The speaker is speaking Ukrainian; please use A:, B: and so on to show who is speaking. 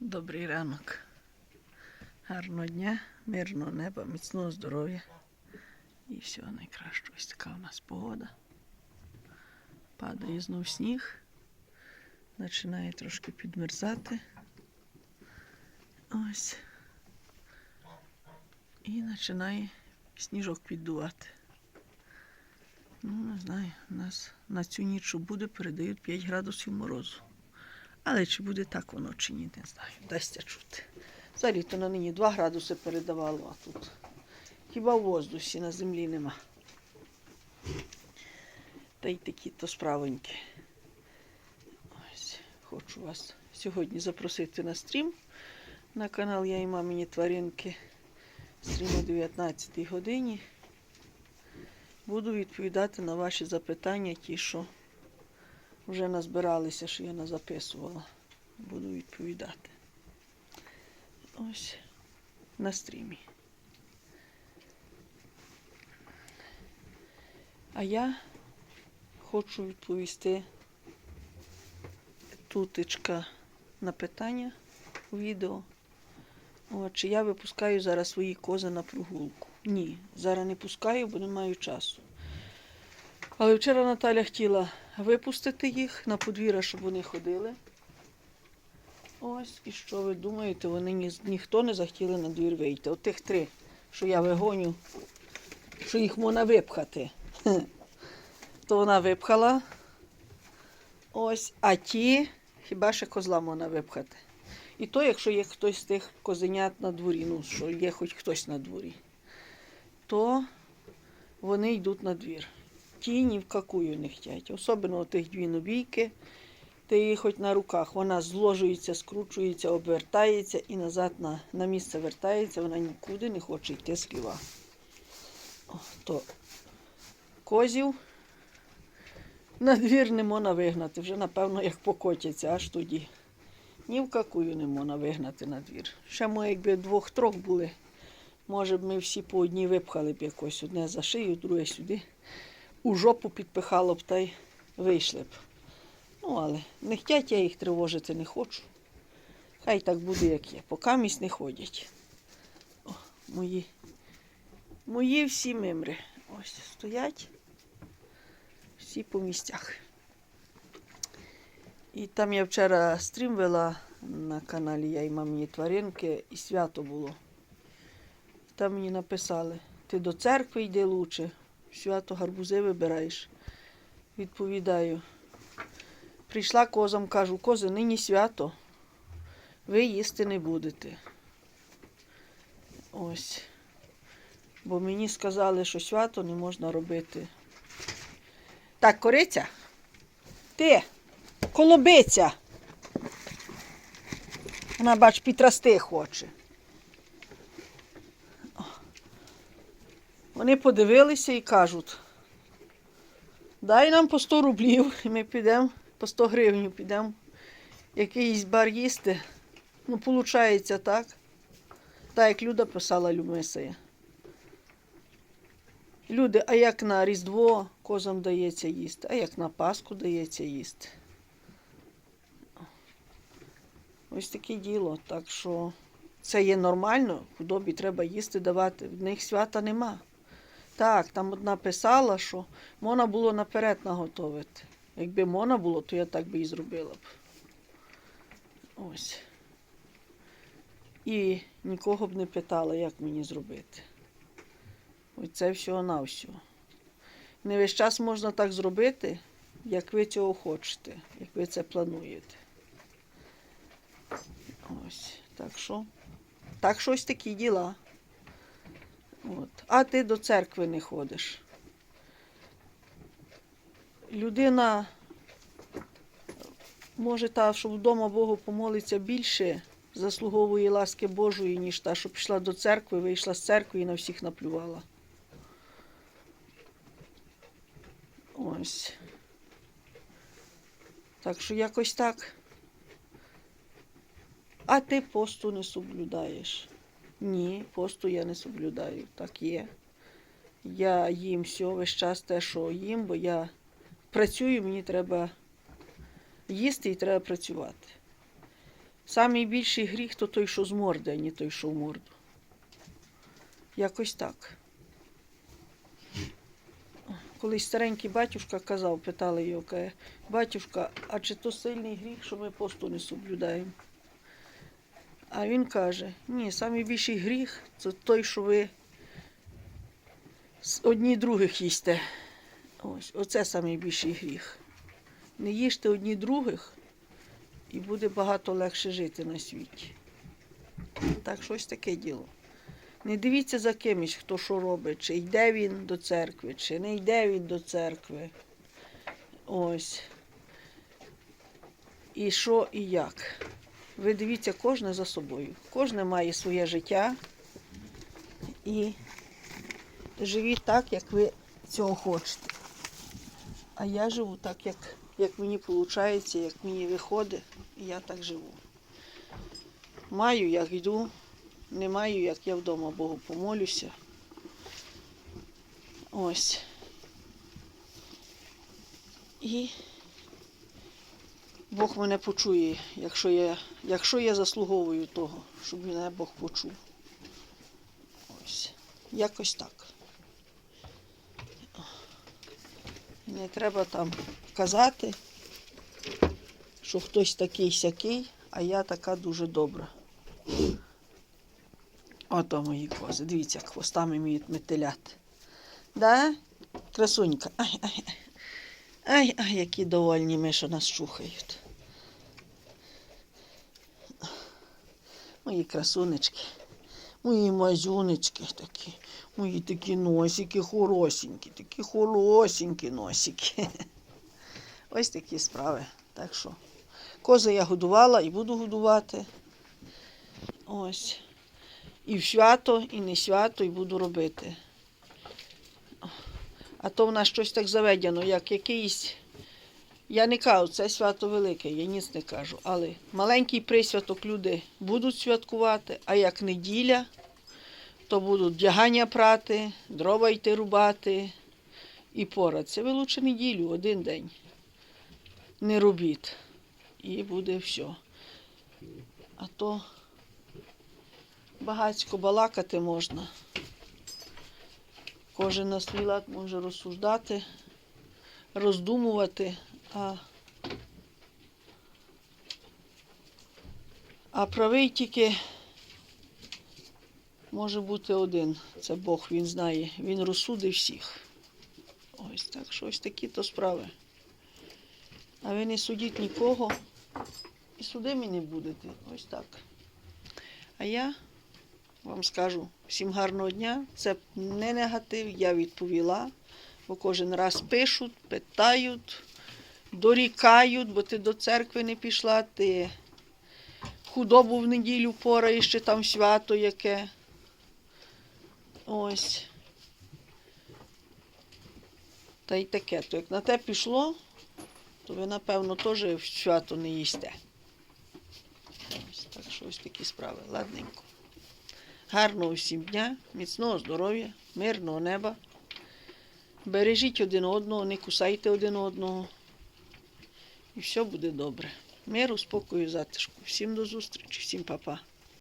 A: Добрий ранок. Гарного дня, мирного неба, міцного здоров'я. І всього найкращого. Ось така у нас погода. Падає знов сніг. Починає трошки підмерзати. Ось. І починає сніжок піддувати. Ну, не знаю, у нас на цю ніч буде, передають 5 градусів морозу. Але чи буде так воно чи ні, не знаю. Дасться чути. Взагалі то на нині 2 градуси передавало, а тут хіба в воздусі на землі нема. Та й такі то справоньки. Ось, хочу вас сьогодні запросити на стрім на канал Я і мамині тваринки. Стрім о 19 годині. Буду відповідати на ваші запитання, ті, що вже назбиралися, що я назаписувала. Буду відповідати. Ось на стрімі. А я хочу відповісти тутечка на питання у відео. От, чи я випускаю зараз свої кози на прогулку? Ні, зараз не пускаю, бо не маю часу. Але вчора Наталя хотіла випустити їх на подвір'я, щоб вони ходили. Ось, і що ви думаєте, вони ні, ніхто не захотіли на двір вийти. От тих три, що я вигоню, що їх можна випхати. То вона випхала. Ось, а ті хіба ще козла можна випхати. І то, якщо є хтось з тих козенят на дворі, ну, що є хоч хтось на дворі, то вони йдуть на двір. Ті ні в какую не хотять. Особливо тих дві нобійки, ти її хоч на руках, вона зложується, скручується, обвертається і назад на, на місце вертається, вона нікуди не хоче йти з хліва. О, то козів на двір не можна вигнати, вже напевно як покотяться, аж тоді. Ні в какую не можна вигнати на двір. Ще ми, якби двох-трьох були, може б ми всі по одній випхали б якось одне за шию, друге сюди. У жопу підпихало б та й вийшли б. Ну, але не хотять, я їх тривожити не хочу. Хай так буде, як є. Поки місць не ходять. О, мої, мої всі мимри. Ось стоять. Всі по місцях. І там я вчора стрім вела на каналі Я і мамині тваринки, і свято було. Там мені написали, ти до церкви йди лучше, свято гарбузи вибираєш. Відповідаю. Прийшла козам, кажу, кози, нині свято, ви їсти не будете. Ось. Бо мені сказали, що свято не можна робити. Так, кориця? Ти, колобиця. Вона, бач, підрасти хоче. Вони подивилися і кажуть, дай нам по 100 рублів, і ми підемо по 100 гривень підемо якийсь бар їсти. Ну, виходить так. Так, як Люда писала Люмисея. Люди, а як на Різдво козам дається їсти, а як на Пасху дається їсти. Ось таке діло. Так що це є нормально, худобі треба їсти давати. В них свята нема. Так, там одна писала, що можна було наперед наготовити. Якби можна було, то я так би і зробила б. Ось. І нікого б не питала, як мені зробити. Ось це всього на всього. Не весь час можна так зробити, як ви цього хочете, як ви це плануєте. Ось, так що, так що ось такі діла. От. А ти до церкви не ходиш. Людина може та, що вдома Богу помолиться більше, заслуговує ласки Божої, ніж та, що пішла до церкви, вийшла з церкви і на всіх наплювала. Ось. Так що якось так. А ти посту не соблюдаєш. Ні, посту я не соблюдаю. Так є. Я їм все весь час те, що їм, бо я працюю, мені треба їсти і треба працювати. Самий більший гріх то той, що з морди, а не той, що в морду. Якось так. Колись старенький батюшка казав, питали його, каже, батюшка, а чи то сильний гріх, що ми посту не соблюдаємо? А він каже, ні, найбільший гріх це той, що ви одні других їсте. Ось, оце найбільший гріх. Не їжте одні других, і буде багато легше жити на світі. Так, щось таке діло. Не дивіться за кимось, хто що робить, чи йде він до церкви, чи не йде він до церкви. Ось. І що і як. Ви дивіться кожне за собою. Кожне має своє життя і живіть так, як ви цього хочете. А я живу так, як, як мені виходить, як мені виходить, і я так живу. Маю, як йду, не маю, як я вдома Богу помолюся. Ось. І Бог мене почує, якщо я, якщо я заслуговую того, щоб мене Бог почув. Ось. Якось так. Не треба там казати, що хтось такий сякий, а я така дуже добра. Ото мої кози. Дивіться, хвостами вміють метеляти. Да? Красунька. Ай, ай, ай. Ай, ай, які довольні ми, що нас чухають. Мої красунечки, мої мазюнечки такі, мої такі носики хорошенькі, такі хорошенькі носики. Ось такі справи. Так що кози я годувала і буду годувати. Ось. І в свято, і не свято, і буду робити. А то в нас щось так заведено, як якийсь. Я не кажу, це свято велике, я ніц не кажу. Але маленький присвяток люди будуть святкувати, а як неділя, то будуть вдягання прати, дрова йти рубати і поратися. Ви лучше неділю, один день. Не робіть. І буде все. А то багацько балакати можна. Кожен на свій лад може розсуждати, роздумувати, а, а правий тільки може бути один. Це Бог, він знає, він розсудить всіх. Ось так, що ось такі то справи. А ви не судіть нікого і судимі не будете. Ось так. А я вам скажу всім гарного дня. Це не негатив, я відповіла, бо кожен раз пишуть, питають, дорікають, бо ти до церкви не пішла, ти худобу в неділю пораєш, чи там свято яке. Ось. Та й таке. То як на те пішло, то ви, напевно, теж свято не їсте. Ось так що ось такі справи. Ладненько. Гарного всім дня, міцного здоров'я, мирного неба. Бережіть один одного, не кусайте один одного. І все буде добре. Миру, спокою, затишку. Всім до зустрічі, всім па-па.